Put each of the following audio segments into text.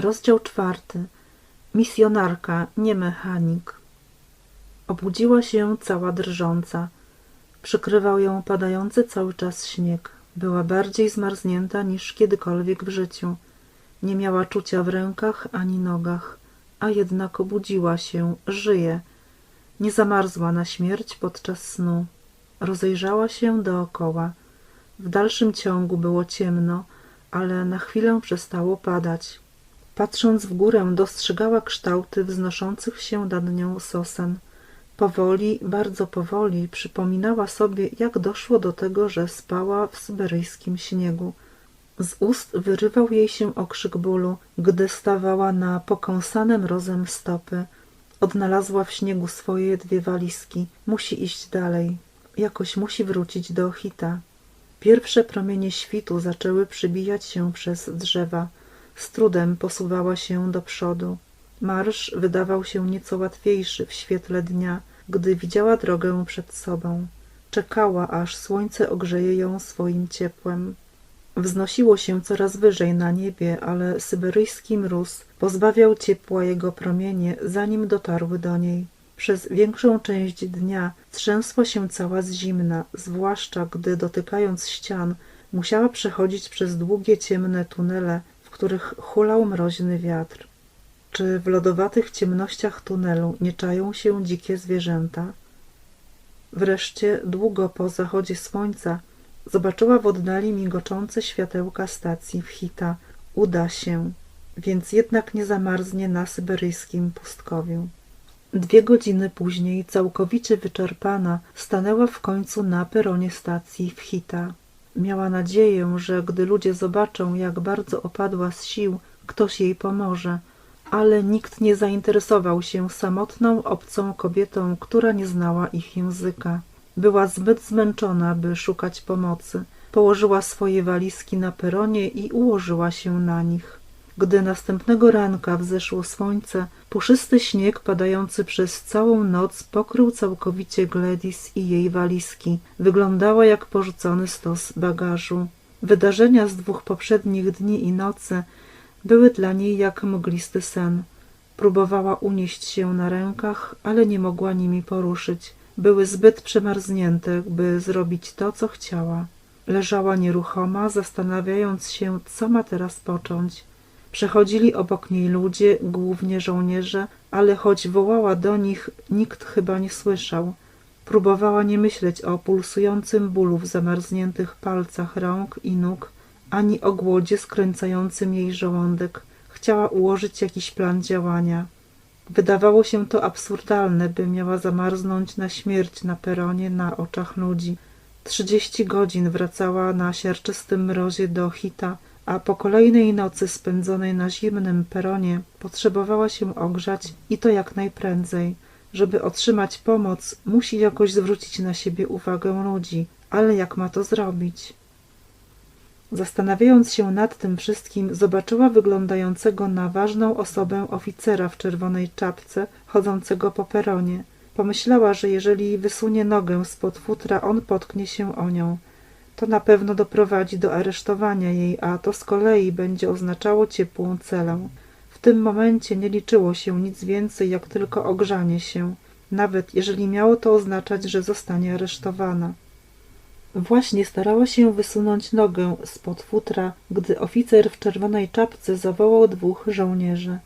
Rozdział czwarty. Misjonarka, nie mechanik. Obudziła się cała drżąca. Przykrywał ją padający cały czas śnieg. Była bardziej zmarznięta niż kiedykolwiek w życiu. Nie miała czucia w rękach ani nogach, a jednak obudziła się, żyje. Nie zamarzła na śmierć podczas snu. Rozejrzała się dookoła. W dalszym ciągu było ciemno, ale na chwilę przestało padać. Patrząc w górę, dostrzegała kształty wznoszących się nad nią sosen. Powoli, bardzo powoli przypominała sobie, jak doszło do tego, że spała w syberyjskim śniegu. Z ust wyrywał jej się okrzyk bólu, gdy stawała na pokąsane mrozem stopy. Odnalazła w śniegu swoje dwie walizki. Musi iść dalej. Jakoś musi wrócić do Hita. Pierwsze promienie świtu zaczęły przybijać się przez drzewa. Z trudem posuwała się do przodu. Marsz wydawał się nieco łatwiejszy w świetle dnia, gdy widziała drogę przed sobą. Czekała, aż słońce ogrzeje ją swoim ciepłem. Wznosiło się coraz wyżej na niebie, ale syberyjski mróz pozbawiał ciepła jego promienie, zanim dotarły do niej. Przez większą część dnia trzęsła się cała z zimna, zwłaszcza gdy dotykając ścian musiała przechodzić przez długie ciemne tunele, których hulał mroźny wiatr. Czy w lodowatych ciemnościach tunelu nie czają się dzikie zwierzęta? Wreszcie, długo po zachodzie słońca, zobaczyła w oddali migoczące światełka stacji w Hita. Uda się, więc jednak nie zamarznie na syberyjskim pustkowiu. Dwie godziny później, całkowicie wyczerpana, stanęła w końcu na peronie stacji w Hita. Miała nadzieję, że gdy ludzie zobaczą, jak bardzo opadła z sił, ktoś jej pomoże, ale nikt nie zainteresował się samotną, obcą kobietą, która nie znała ich języka. Była zbyt zmęczona, by szukać pomocy. Położyła swoje walizki na peronie i ułożyła się na nich. Gdy następnego ranka wzeszło słońce, puszysty śnieg padający przez całą noc pokrył całkowicie Gladys i jej walizki. Wyglądała jak porzucony stos bagażu. Wydarzenia z dwóch poprzednich dni i nocy były dla niej jak mglisty sen. Próbowała unieść się na rękach, ale nie mogła nimi poruszyć. Były zbyt przemarznięte, by zrobić to, co chciała. Leżała nieruchoma, zastanawiając się, co ma teraz począć. Przechodzili obok niej ludzie, głównie żołnierze, ale choć wołała do nich, nikt chyba nie słyszał. Próbowała nie myśleć o pulsującym bólu w zamarzniętych palcach rąk i nóg, ani o głodzie skręcającym jej żołądek. Chciała ułożyć jakiś plan działania. Wydawało się to absurdalne, by miała zamarznąć na śmierć na peronie na oczach ludzi. Trzydzieści godzin wracała na siarczystym mrozie do Hita, a po kolejnej nocy spędzonej na zimnym peronie potrzebowała się ogrzać i to jak najprędzej. Żeby otrzymać pomoc, musi jakoś zwrócić na siebie uwagę ludzi, ale jak ma to zrobić? Zastanawiając się nad tym wszystkim, zobaczyła wyglądającego na ważną osobę oficera w czerwonej czapce, chodzącego po peronie. Pomyślała, że jeżeli wysunie nogę spod futra, on potknie się o nią. To na pewno doprowadzi do aresztowania jej, a to z kolei będzie oznaczało ciepłą celę. W tym momencie nie liczyło się nic więcej, jak tylko ogrzanie się, nawet jeżeli miało to oznaczać, że zostanie aresztowana. Właśnie starała się wysunąć nogę spod futra, gdy oficer w czerwonej czapce zawołał dwóch żołnierzy.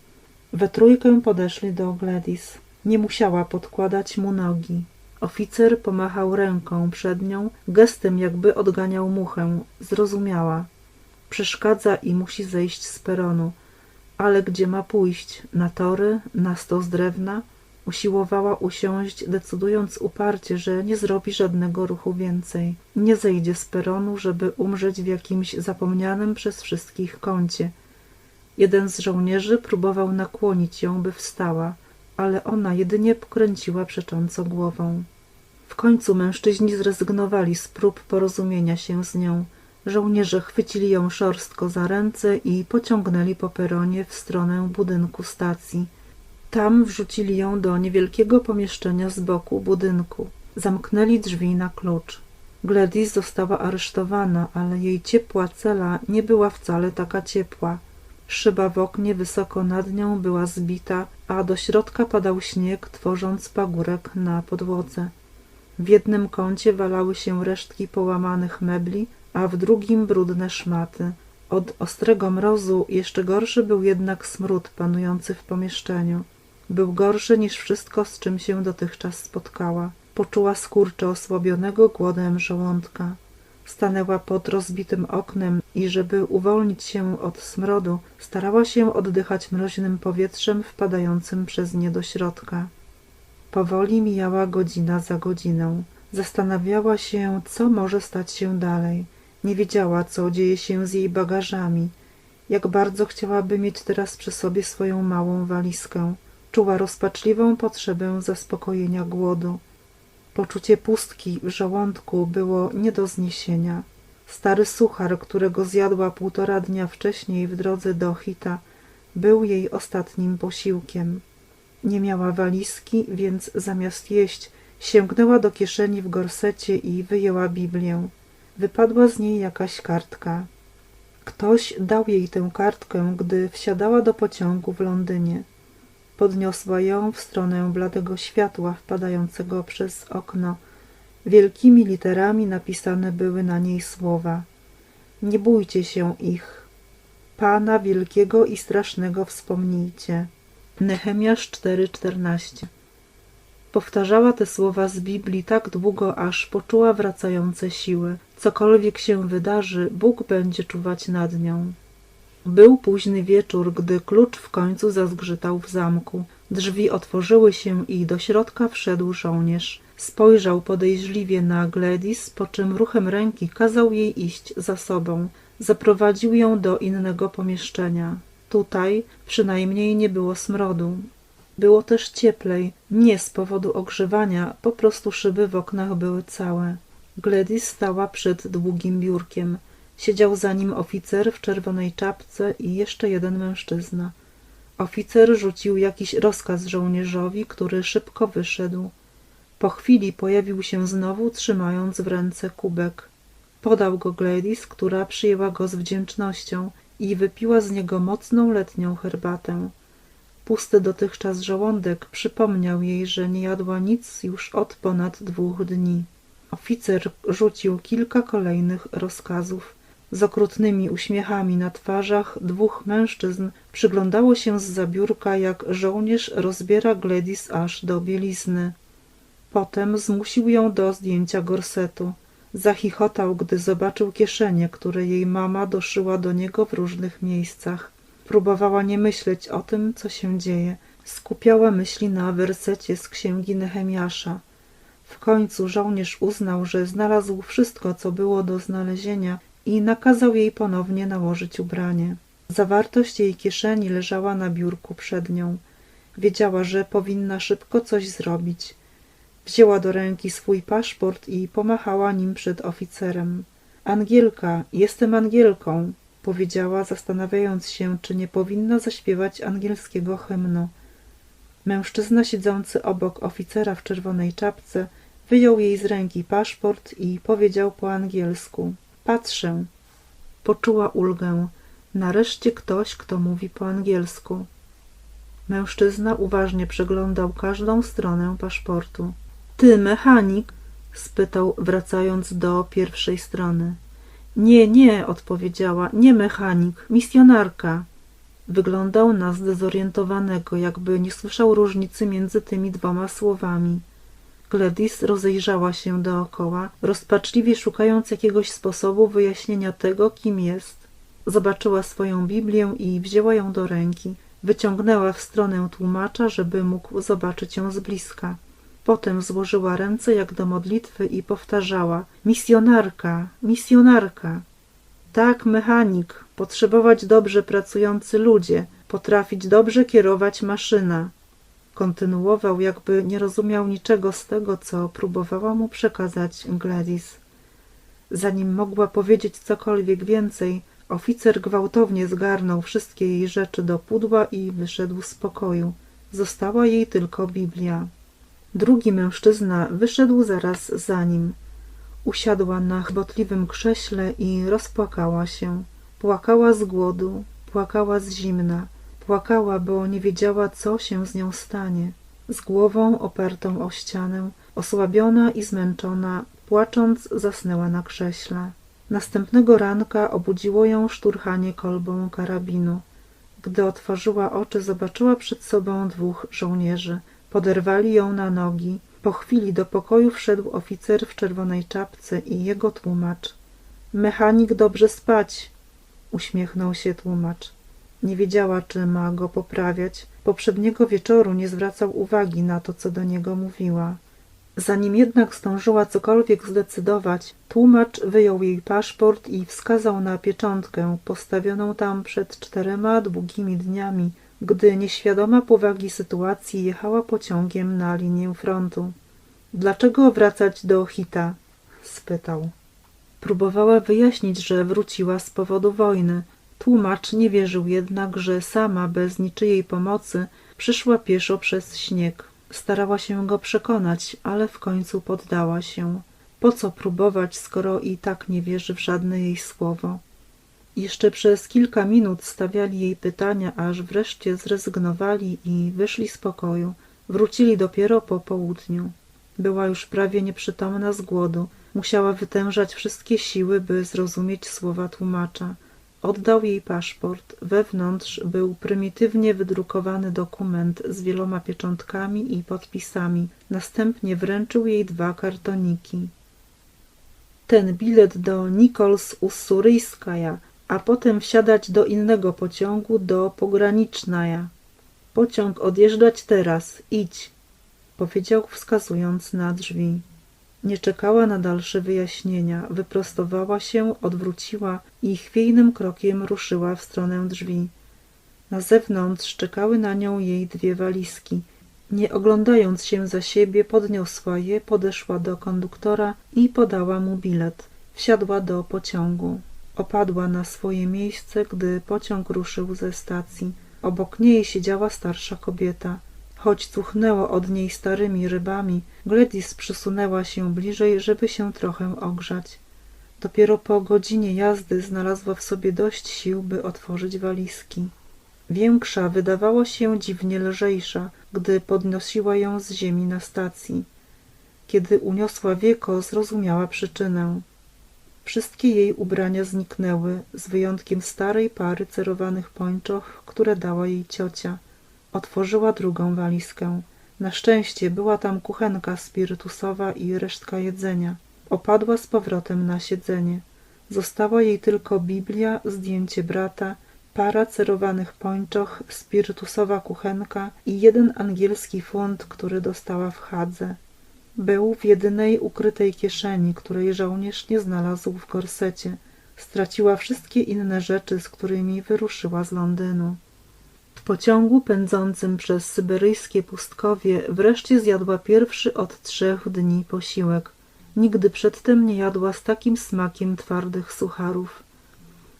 We trójkę podeszli do Gladys. Nie musiała podkładać mu nogi. Oficer pomachał ręką przed nią, gestem jakby odganiał muchę. Zrozumiała. Przeszkadza i musi zejść z peronu. Ale gdzie ma pójść? Na tory? Na stos drewna? Usiłowała usiąść, decydując uparcie, że nie zrobi żadnego ruchu więcej. Nie zejdzie z peronu, żeby umrzeć w jakimś zapomnianym przez wszystkich kącie. Jeden z żołnierzy próbował nakłonić ją, by wstała, ale ona jedynie pokręciła przecząco głową. W końcu mężczyźni zrezygnowali z prób porozumienia się z nią. Żołnierze chwycili ją szorstko za ręce i pociągnęli po peronie w stronę budynku stacji. Tam wrzucili ją do niewielkiego pomieszczenia z boku budynku. Zamknęli drzwi na klucz. Gladys została aresztowana, ale jej ciepła cela nie była wcale taka ciepła. Szyba w oknie wysoko nad nią była zbita, a do środka padał śnieg, tworząc pagórek na podłodze. W jednym kącie walały się resztki połamanych mebli, a w drugim brudne szmaty. Od ostrego mrozu jeszcze gorszy był jednak smród panujący w pomieszczeniu. Był gorszy niż wszystko, z czym się dotychczas spotkała. Poczuła skurcze osłabionego głodem żołądka. Stanęła pod rozbitym oknem i żeby uwolnić się od smrodu, starała się oddychać mroźnym powietrzem wpadającym przez nie do środka. Powoli mijała godzina za godziną. Zastanawiała się, co może stać się dalej. Nie wiedziała, co dzieje się z jej bagażami. Jak bardzo chciałaby mieć teraz przy sobie swoją małą walizkę. Czuła rozpaczliwą potrzebę zaspokojenia głodu. Poczucie pustki w żołądku było nie do zniesienia. Stary suchar, którego zjadła półtora dnia wcześniej w drodze do Hita, był jej ostatnim posiłkiem. Nie miała walizki, więc zamiast jeść, sięgnęła do kieszeni w gorsecie i wyjęła Biblię. Wypadła z niej jakaś kartka. Ktoś dał jej tę kartkę, gdy wsiadała do pociągu w Londynie. Podniosła ją w stronę bladego światła wpadającego przez okno. Wielkimi literami napisane były na niej słowa. Nie bójcie się ich. Pana wielkiego i strasznego wspomnijcie. Nehemiasz 4:14 Powtarzała te słowa z Biblii tak długo, aż poczuła wracające siły. Cokolwiek się wydarzy, Bóg będzie czuwać nad nią. Był późny wieczór, gdy klucz w końcu zazgrzytał w zamku. Drzwi otworzyły się i do środka wszedł żołnierz. Spojrzał podejrzliwie na Gladys, po czym ruchem ręki kazał jej iść za sobą. Zaprowadził ją do innego pomieszczenia. Tutaj przynajmniej nie było smrodu. Było też cieplej, nie z powodu ogrzewania, po prostu szyby w oknach były całe. Gladys stała przed długim biurkiem. Siedział za nim oficer w czerwonej czapce i jeszcze jeden mężczyzna. Oficer rzucił jakiś rozkaz żołnierzowi, który szybko wyszedł. Po chwili pojawił się znowu, trzymając w ręce kubek. Podał go Gladys, która przyjęła go z wdzięcznością i wypiła z niego mocną letnią herbatę. Pusty dotychczas żołądek przypomniał jej, że nie jadła nic już od ponad dwóch dni. Oficer rzucił kilka kolejnych rozkazów. Z okrutnymi uśmiechami na twarzach dwóch mężczyzn przyglądało się z zabiórka, jak żołnierz rozbiera Gladys aż do bielizny. Potem zmusił ją do zdjęcia gorsetu. Zachichotał, gdy zobaczył kieszenie, które jej mama doszyła do niego w różnych miejscach. Próbowała nie myśleć o tym, co się dzieje. Skupiała myśli na wersecie z księgi Nehemiasza. W końcu żołnierz uznał, że znalazł wszystko, co było do znalezienia i nakazał jej ponownie nałożyć ubranie. Zawartość jej kieszeni leżała na biurku przed nią. Wiedziała, że powinna szybko coś zrobić. Wzięła do ręki swój paszport i pomachała nim przed oficerem. Angielka, jestem Angielką, powiedziała, zastanawiając się, czy nie powinna zaśpiewać angielskiego hymnu. Mężczyzna siedzący obok oficera w czerwonej czapce wyjął jej z ręki paszport i powiedział po angielsku Patrzę. Poczuła ulgę. Nareszcie ktoś, kto mówi po angielsku. Mężczyzna uważnie przeglądał każdą stronę paszportu. Ty, mechanik? spytał, wracając do pierwszej strony. Nie, nie, odpowiedziała, nie mechanik, misjonarka. Wyglądał na zdezorientowanego, jakby nie słyszał różnicy między tymi dwoma słowami. Gladys rozejrzała się dookoła, rozpaczliwie szukając jakiegoś sposobu wyjaśnienia tego, kim jest. Zobaczyła swoją Biblię i wzięła ją do ręki. Wyciągnęła w stronę tłumacza, żeby mógł zobaczyć ją z bliska. Potem złożyła ręce jak do modlitwy i powtarzała Misjonarka, misjonarka. Tak, mechanik, potrzebować dobrze pracujący ludzie, potrafić dobrze kierować maszyna. Kontynuował, jakby nie rozumiał niczego z tego, co próbowała mu przekazać Gladys. Zanim mogła powiedzieć cokolwiek więcej, oficer gwałtownie zgarnął wszystkie jej rzeczy do pudła i wyszedł z pokoju. Została jej tylko Biblia. Drugi mężczyzna wyszedł zaraz za nim. Usiadła na chbotliwym krześle i rozpłakała się. Płakała z głodu, Płakała z zimna. Płakała, bo nie wiedziała, co się z nią stanie. Z głową opartą o ścianę, osłabiona i zmęczona, płacząc zasnęła na krześle. Następnego ranka obudziło ją szturchanie kolbą karabinu. Gdy otworzyła oczy, zobaczyła przed sobą dwóch żołnierzy. Poderwali ją na nogi. Po chwili do pokoju wszedł oficer w czerwonej czapce i jego tłumacz. Mechanik dobrze spać, uśmiechnął się tłumacz. Nie wiedziała, czy ma go poprawiać. Poprzedniego wieczoru nie zwracał uwagi na to, co do niego mówiła. Zanim jednak zdążyła cokolwiek zdecydować, tłumacz wyjął jej paszport i wskazał na pieczątkę postawioną tam przed czterema długimi dniami, gdy nieświadoma powagi sytuacji jechała pociągiem na linię frontu. Dlaczego wracać do Hita? spytał. Próbowała wyjaśnić, że wróciła z powodu wojny. Tłumacz nie wierzył jednak, że sama bez niczyjej pomocy przyszła pieszo przez śnieg. Starała się go przekonać, ale w końcu poddała się. Po co próbować, skoro i tak nie wierzy w żadne jej słowo? Jeszcze przez kilka minut stawiali jej pytania, aż wreszcie zrezygnowali i wyszli z pokoju. Wrócili dopiero po południu. Była już prawie nieprzytomna z głodu. Musiała wytężać wszystkie siły, by zrozumieć słowa tłumacza. Oddał jej paszport. Wewnątrz był prymitywnie wydrukowany dokument z wieloma pieczątkami i podpisami. Następnie wręczył jej dwa kartoniki. Ten bilet do Nichols Ussuryjskaja, a potem wsiadać do innego pociągu do Pogranicznaja. Pociąg odjeżdżać teraz, idź, powiedział wskazując na drzwi. Nie czekała na dalsze wyjaśnienia. Wyprostowała się, odwróciła i chwiejnym krokiem ruszyła w stronę drzwi. Na zewnątrz czekały na nią jej dwie walizki. Nie oglądając się za siebie, podniosła je, podeszła do konduktora i podała mu bilet. Wsiadła do pociągu. Opadła na swoje miejsce, gdy pociąg ruszył ze stacji. Obok niej siedziała starsza kobieta. Choć cuchnęło od niej starymi rybami, Gladys przysunęła się bliżej, żeby się trochę ogrzać. Dopiero po godzinie jazdy znalazła w sobie dość sił, by otworzyć walizki. Większa wydawała się dziwnie lżejsza, gdy podnosiła ją z ziemi na stacji. Kiedy uniosła wieko, zrozumiała przyczynę. Wszystkie jej ubrania zniknęły, z wyjątkiem starej pary cerowanych pończoch, które dała jej ciocia. Otworzyła drugą walizkę. Na szczęście była tam kuchenka spirytusowa i resztka jedzenia. Opadła z powrotem na siedzenie. Została jej tylko Biblia, zdjęcie brata, para cerowanych pończoch, spirytusowa kuchenka i jeden angielski funt, który dostała w Hadze. Był w jedynej ukrytej kieszeni, której żołnierz nie znalazł w gorsecie. Straciła wszystkie inne rzeczy, z którymi wyruszyła z Londynu. Pociągu pędzącym przez syberyjskie pustkowie wreszcie zjadła pierwszy od trzech dni posiłek. Nigdy przedtem nie jadła z takim smakiem twardych sucharów.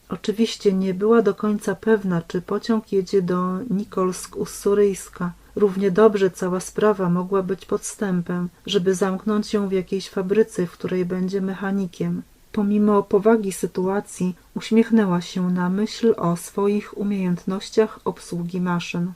Oczywiście nie była do końca pewna, czy pociąg jedzie do Nikolsk-Ussuryjska. Równie dobrze cała sprawa mogła być podstępem, żeby zamknąć ją w jakiejś fabryce, w której będzie mechanikiem. Pomimo powagi sytuacji uśmiechnęła się na myśl o swoich umiejętnościach obsługi maszyn.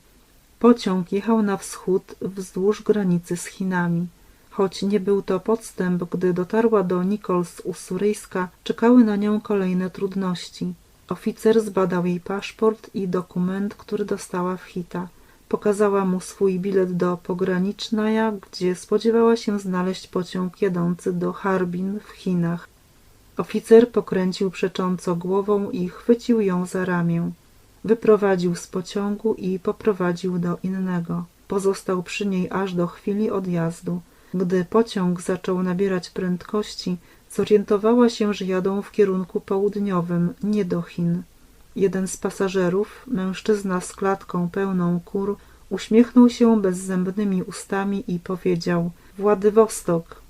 Pociąg jechał na wschód wzdłuż granicy z Chinami. Choć nie był to podstęp, gdy dotarła do Nichols Ussuryjska, czekały na nią kolejne trudności. Oficer zbadał jej paszport i dokument, który dostała w Hita. Pokazała mu swój bilet do pogranicznaja, gdzie spodziewała się znaleźć pociąg jadący do Harbin w Chinach. Oficer pokręcił przecząco głową i chwycił ją za ramię. Wyprowadził z pociągu i poprowadził do innego. Pozostał przy niej aż do chwili odjazdu. Gdy pociąg zaczął nabierać prędkości, zorientowała się, że jadą w kierunku południowym, nie do Chin. Jeden z pasażerów, mężczyzna z klatką pełną kur, uśmiechnął się bezzębnymi ustami i powiedział – Władywostok.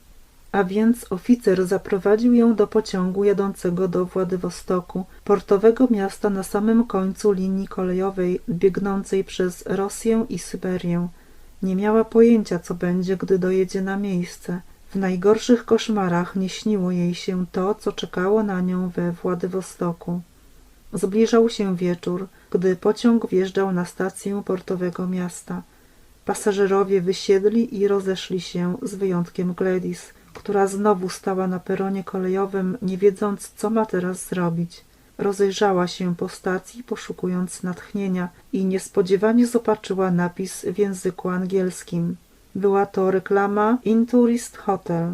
A więc oficer zaprowadził ją do pociągu jadącego do Władywostoku, portowego miasta na samym końcu linii kolejowej biegnącej przez Rosję i Syberię. Nie miała pojęcia, co będzie, gdy dojedzie na miejsce. W najgorszych koszmarach nie śniło jej się to, co czekało na nią we Władywostoku. Zbliżał się wieczór, gdy pociąg wjeżdżał na stację portowego miasta. Pasażerowie wysiedli i rozeszli się z wyjątkiem Gladys, która znowu stała na peronie kolejowym, nie wiedząc, co ma teraz zrobić. Rozejrzała się po stacji, poszukując natchnienia i niespodziewanie zobaczyła napis w języku angielskim. Była to reklama Intourist Hotel.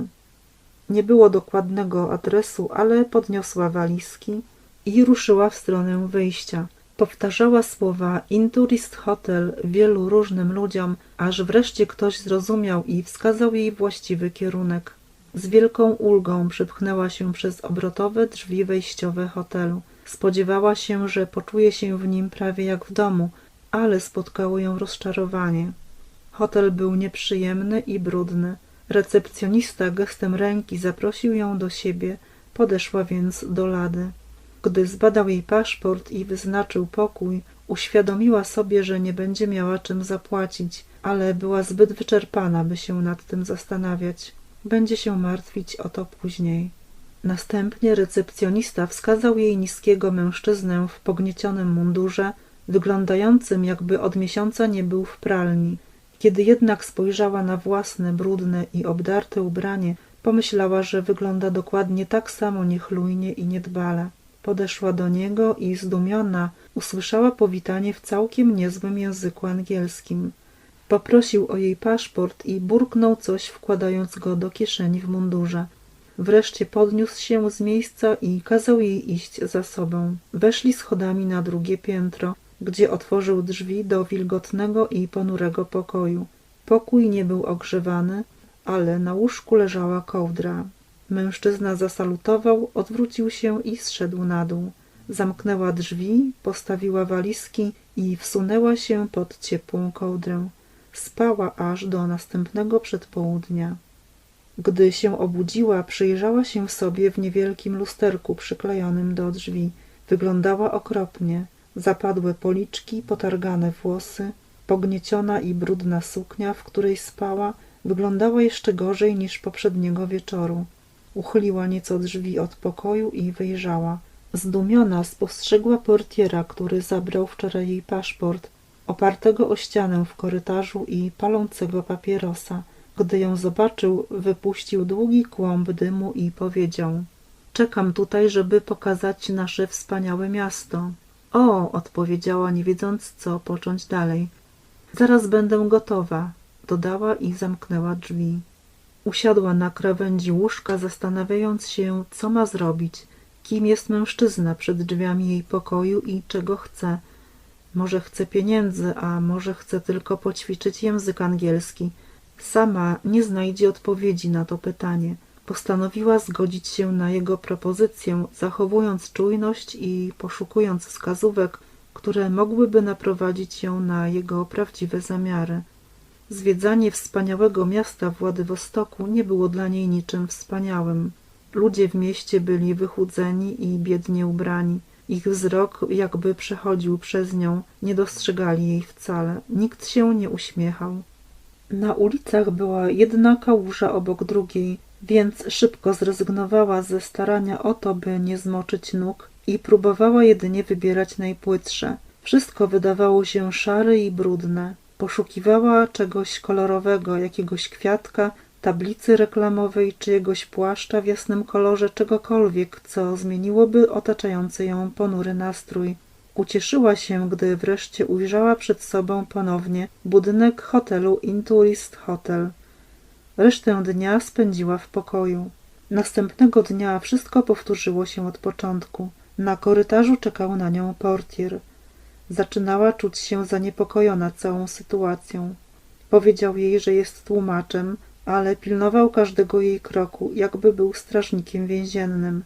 Nie było dokładnego adresu, ale podniosła walizki i ruszyła w stronę wyjścia. Powtarzała słowa Intourist Hotel wielu różnym ludziom, aż wreszcie ktoś zrozumiał i wskazał jej właściwy kierunek. Z wielką ulgą przepchnęła się przez obrotowe drzwi wejściowe hotelu. Spodziewała się, że poczuje się w nim prawie jak w domu, ale spotkało ją rozczarowanie. Hotel był nieprzyjemny i brudny. Recepcjonista gestem ręki zaprosił ją do siebie, podeszła więc do lady. Gdy zbadał jej paszport i wyznaczył pokój, uświadomiła sobie, że nie będzie miała czym zapłacić, ale była zbyt wyczerpana, by się nad tym zastanawiać. Będzie się martwić o to później. Następnie recepcjonista wskazał jej niskiego mężczyznę w pogniecionym mundurze, wyglądającym jakby od miesiąca nie był w pralni. Kiedy jednak spojrzała na własne brudne i obdarte ubranie, pomyślała, że wygląda dokładnie tak samo niechlujnie i niedbale. Podeszła do niego i zdumiona usłyszała powitanie w całkiem niezłym języku angielskim. Poprosił o jej paszport i burknął coś, wkładając go do kieszeni w mundurze. Wreszcie podniósł się z miejsca i kazał jej iść za sobą. Weszli schodami na drugie piętro, gdzie otworzył drzwi do wilgotnego i ponurego pokoju. Pokój nie był ogrzewany, ale na łóżku leżała kołdra. Mężczyzna zasalutował, odwrócił się i zszedł na dół. Zamknęła drzwi, postawiła walizki i wsunęła się pod ciepłą kołdrę. Spała aż do następnego przedpołudnia. Gdy się obudziła, przyjrzała się sobie w niewielkim lusterku przyklejonym do drzwi. Wyglądała okropnie. Zapadłe policzki, potargane włosy, pognieciona i brudna suknia, w której spała, wyglądała jeszcze gorzej niż poprzedniego wieczoru. Uchyliła nieco drzwi od pokoju i wyjrzała. Zdumiona spostrzegła portiera, który zabrał wczoraj jej paszport, opartego o ścianę w korytarzu i palącego papierosa. Gdy ją zobaczył, wypuścił długi kłąb dymu i powiedział Czekam tutaj, żeby pokazać nasze wspaniałe miasto. O, odpowiedziała, nie wiedząc, co począć dalej. Zaraz będę gotowa, dodała i zamknęła drzwi. Usiadła na krawędzi łóżka, zastanawiając się, co ma zrobić, kim jest mężczyzna przed drzwiami jej pokoju i czego chce. Może chce pieniędzy, a może chce tylko poćwiczyć język angielski. Sama nie znajdzie odpowiedzi na to pytanie. Postanowiła zgodzić się na jego propozycję, zachowując czujność i poszukując wskazówek, które mogłyby naprowadzić ją na jego prawdziwe zamiary. Zwiedzanie wspaniałego miasta Władywostoku nie było dla niej niczym wspaniałym. Ludzie w mieście byli wychudzeni i biednie ubrani. Ich wzrok jakby przechodził przez nią, nie dostrzegali jej wcale. Nikt się nie uśmiechał. Na ulicach była jedna kałuża obok drugiej, więc szybko zrezygnowała ze starania o to, by nie zmoczyć nóg i próbowała jedynie wybierać najpłytsze. Wszystko wydawało się szare i brudne. Poszukiwała czegoś kolorowego, jakiegoś kwiatka, tablicy reklamowej, czyjegoś płaszcza w jasnym kolorze, czegokolwiek, co zmieniłoby otaczający ją ponury nastrój. Ucieszyła się, gdy wreszcie ujrzała przed sobą ponownie budynek hotelu Intourist Hotel. Resztę dnia spędziła w pokoju. Następnego dnia wszystko powtórzyło się od początku. Na korytarzu czekał na nią portier. Zaczynała czuć się zaniepokojona całą sytuacją. Powiedział jej, że jest tłumaczem, ale pilnował każdego jej kroku, jakby był strażnikiem więziennym.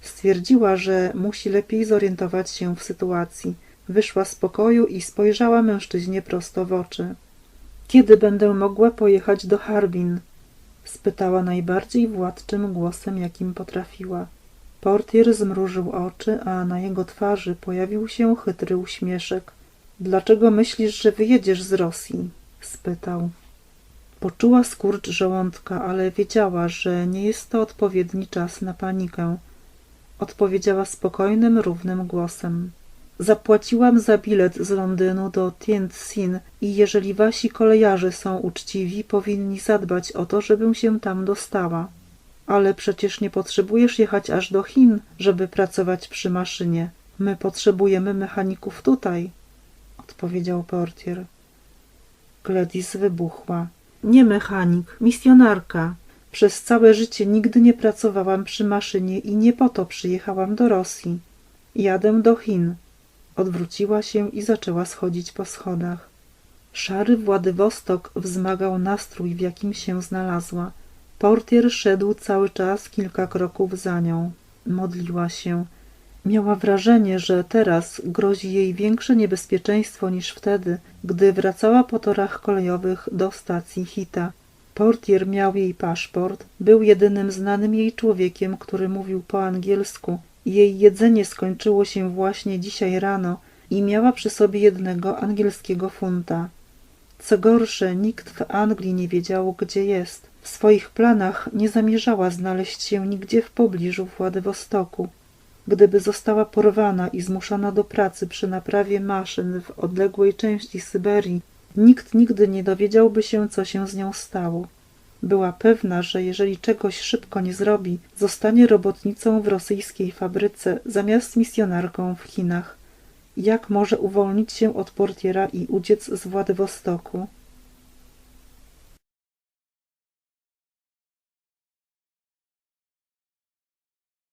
Stwierdziła, że musi lepiej zorientować się w sytuacji. Wyszła z pokoju i spojrzała mężczyźnie prosto w oczy. Kiedy będę mogła pojechać do Harbin? spytała najbardziej władczym głosem, jakim potrafiła. Portier zmrużył oczy, a na jego twarzy pojawił się chytry uśmieszek. Dlaczego myślisz, że wyjedziesz z Rosji? spytał. Poczuła skurcz żołądka, ale wiedziała, że nie jest to odpowiedni czas na panikę. odpowiedziała spokojnym, równym głosem. Zapłaciłam za bilet z Londynu do Tientsin i jeżeli wasi kolejarze są uczciwi, powinni zadbać o to, żebym się tam dostała. Ale przecież nie potrzebujesz jechać aż do Chin, żeby pracować przy maszynie. My potrzebujemy mechaników tutaj, odpowiedział portier. Gladys wybuchła. Nie mechanik, misjonarka. Przez całe życie nigdy nie pracowałam przy maszynie i nie po to przyjechałam do Rosji. Jadę do Chin. Odwróciła się i zaczęła schodzić po schodach. Szary Władywostok wzmagał nastrój, w jakim się znalazła. Portier szedł cały czas kilka kroków za nią. Modliła się. Miała wrażenie, że teraz grozi jej większe niebezpieczeństwo niż wtedy, gdy wracała po torach kolejowych do stacji Hita. Portier miał jej paszport, był jedynym znanym jej człowiekiem, który mówił po angielsku. Jej jedzenie skończyło się właśnie dzisiaj rano i miała przy sobie jednego angielskiego funta. Co gorsze, nikt w Anglii nie wiedział, gdzie jest. W swoich planach nie zamierzała znaleźć się nigdzie w pobliżu Władywostoku. Gdyby została porwana i zmuszona do pracy przy naprawie maszyn w odległej części Syberii, nikt nigdy nie dowiedziałby się, co się z nią stało. Była pewna, że jeżeli czegoś szybko nie zrobi, zostanie robotnicą w rosyjskiej fabryce zamiast misjonarką w Chinach. Jak może uwolnić się od portiera i uciec z Władywostoku?